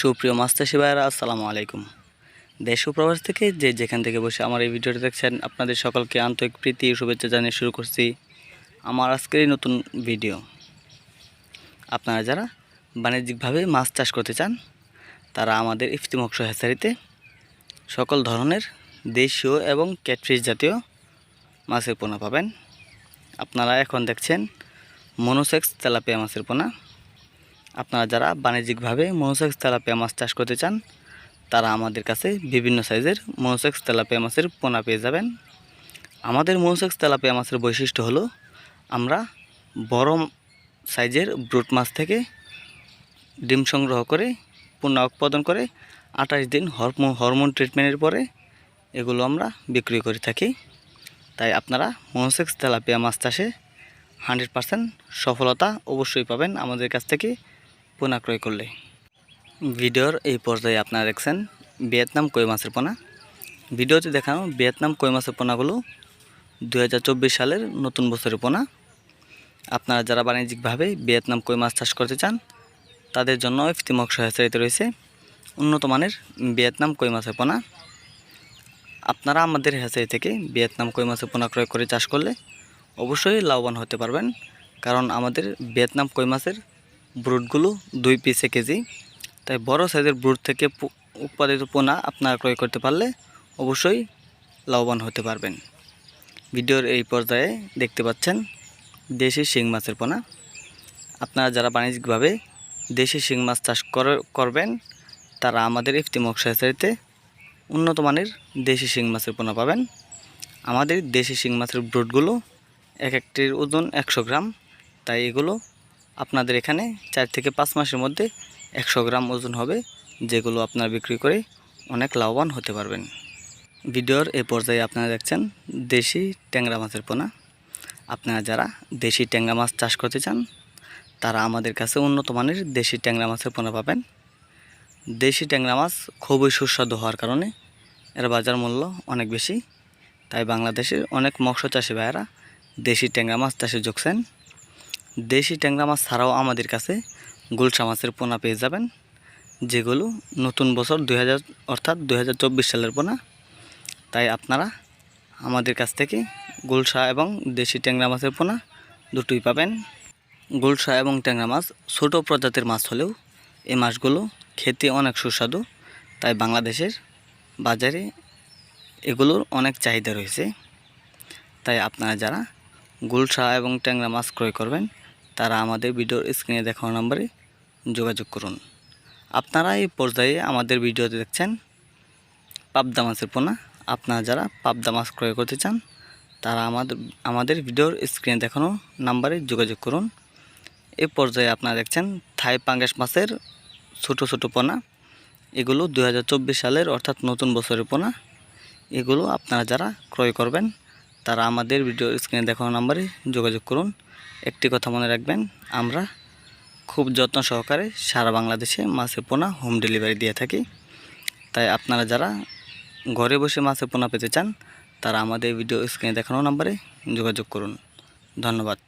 সুপ্রিয় মাস্টার ভাইয়েরা আসসালামু আলাইকুম। দেশ প্রবাস থেকে যে যেখান থেকে বসে আমার এই ভিডিওটি দেখছেন, আপনাদের সকলকে আন্তরিক প্রীতি শুভেচ্ছা জানিয়ে শুরু করছি আমার আজকের এই নতুন ভিডিও। আপনারা যারা বাণিজ্যিকভাবে মাছ চাষ করতে চান, তারা আমাদের ইফতিমক্স হ্যাচারিতে সকল ধরনের দেশীয় এবং ক্যাটফিশ জাতীয় মাছের পোনা পাবেন। আপনারা এখন দেখছেন মনোসেক্স তেলাপিয়া মাছের পোনা। আপনারা যারা বাণিজ্যিকভাবে মনোসেক্স তেলাপিয়া মাছ চাষ করতে চান, তারা আমাদের কাছে বিভিন্ন সাইজের মনোসেক্স তেলাপিয়া মাছের পোনা পেয়ে যাবেন। আমাদের মনোসেক্স তেলাপিয়া মাছের বৈশিষ্ট্য হলো, আমরা বড় সাইজের ব্রুট মাছ থেকে ডিম সংগ্রহ করে পূর্ণ উৎপাদন করে, আঠাশ দিন হরমোন হরমোন ট্রিটমেন্টের পরে এগুলো আমরা বিক্রি করে থাকি। তাই আপনারা মনোসেক্স তেলাপিয়া মাছ চাষে হান্ড্রেড পারসেন্ট সফলতা অবশ্যই পাবেন আমাদের কাছ থেকে। পোনা ক্রয় করলে। ভিডিওর এই পর্যায়ে আপনারা দেখছেন ভিয়েতনাম কই মাছের পোনা। ভিডিওতে দেখানো ভিয়েতনাম কই মাছের পোনাগুলো দু হাজার চব্বিশ সালের নতুন বছরের পোনা। আপনারা যারা বাণিজ্যিকভাবে ভিয়েতনাম কই মাছ চাষ করতে চান, তাদের জন্য ইফতিমক সহায়তারিতে রয়েছে উন্নত মানের ভিয়েতনাম কই মাছের পোনা। আপনারা আমাদের হ্যাচারি থেকে ভিয়েতনাম কই মাছের পোনা ক্রয় করে চাষ করলে অবশ্যই লাভবান হতে পারবেন, কারণ আমাদের ভিয়েতনাম কই মাছের ব্রুটগুলো দুই পিসে কেজি। তাই বড় সাইজের ব্রুট থেকে উৎপাদিত পোনা আপনারা ক্রয় করতে পারলে অবশ্যই লাভবান হতে পারবেন। ভিডিওর এই পর্যায়ে দেখতে পাচ্ছেন দেশি শিং মাছের পোনা। আপনারা যারা বাণিজ্যিকভাবে দেশি শিং মাছ চাষ কর- করবেন, তারা আমাদের ইফতি মকসাইসারিতে উন্নত মানের দেশি শিং মাছের পোনা পাবেন। আমাদের দেশি শিং মাছের ব্রুটগুলো এক একটির ওজন একশো গ্রাম, তাই এগুলো আপনাদের এখানে চার থেকে পাঁচ মাসের মধ্যে একশো গ্রাম ওজন হবে, যেগুলো আপনারা বিক্রি করে অনেক লাভবান হতে পারবেন। ভিডিওর এ পর্যায়ে আপনারা দেখছেন দেশি ট্যাংরা মাছের পোনা। আপনারা যারা দেশি ট্যাংরা মাছ চাষ করতে চান, তারা আমাদের কাছে উন্নত মানের দেশি ট্যাংরা মাছের পোনা পাবেন। দেশি ট্যাংরা মাছ খুবই সুস্বাদু হওয়ার কারণে এর বাজার মূল্য অনেক বেশি, তাই বাংলাদেশের অনেক মৎস্য চাষি ভাইয়েরা দেশি ট্যাংরা মাছ চাষে যোগছেন দেশি ট্যাংরা মাছ ছাড়াও আমাদের কাছে গুলশা মাছের পোনা পেয়ে যাবেন, যেগুলো নতুন বছর দু হাজার, অর্থাৎ দু হাজার চব্বিশ সালের পোনা। তাই আপনারা আমাদের কাছ থেকে গুলশা এবং দেশি ট্যাংরা মাছের পোনা দুটোই পাবেন। গুলশা এবং ট্যাংরা মাছ ছোটো প্রজাতির মাছ হলেও এই মাছগুলো খেতে অনেক সুস্বাদু। তাই বাংলাদেশের বাজারে এগুলোর অনেক চাহিদা রয়েছে। তাই আপনারা যারা গুলশা এবং ট্যাংরা মাছ ক্রয় করবেন তারা আমাদের ভিডিওর স্ক্রিনে দেখানো নম্বরে যোগাযোগ করুন। আপনারা এই পর্যায়ে আমাদের ভিডিওতে দেখছেন পাবদা মাছের পোনা। আপনারা যারা পাবদা মাছ ক্রয় করতে চান, তারা আমাদের আমাদের ভিডিওর স্ক্রিনে দেখানো নাম্বারে যোগাযোগ করুন। এ পর্যায়ে আপনারা দেখছেন থাই পাঙ্গাস মাছের ছোট ছোট পোনা। এগুলো দু হাজার চব্বিশ সালের অর্থাৎ নতুন বছরের পোনা। এগুলো আপনারা যারা ক্রয় করবেন, তারা আমাদের ভিডিও স্ক্রিনে দেখানো নাম্বারে যোগাযোগ করুন। একটি কথা মনে রাখবেন, আমরা খুব যত্ন সহকারে সারা বাংলাদেশে মাছের পোনা হোম ডেলিভারি দিয়ে থাকি। তাই আপনারা যারা ঘরে বসে মাছের পোনা পেতে চান, তারা আমাদের ভিডিও স্ক্রিনে দেখানো নাম্বারে যোগাযোগ করুন। ধন্যবাদ।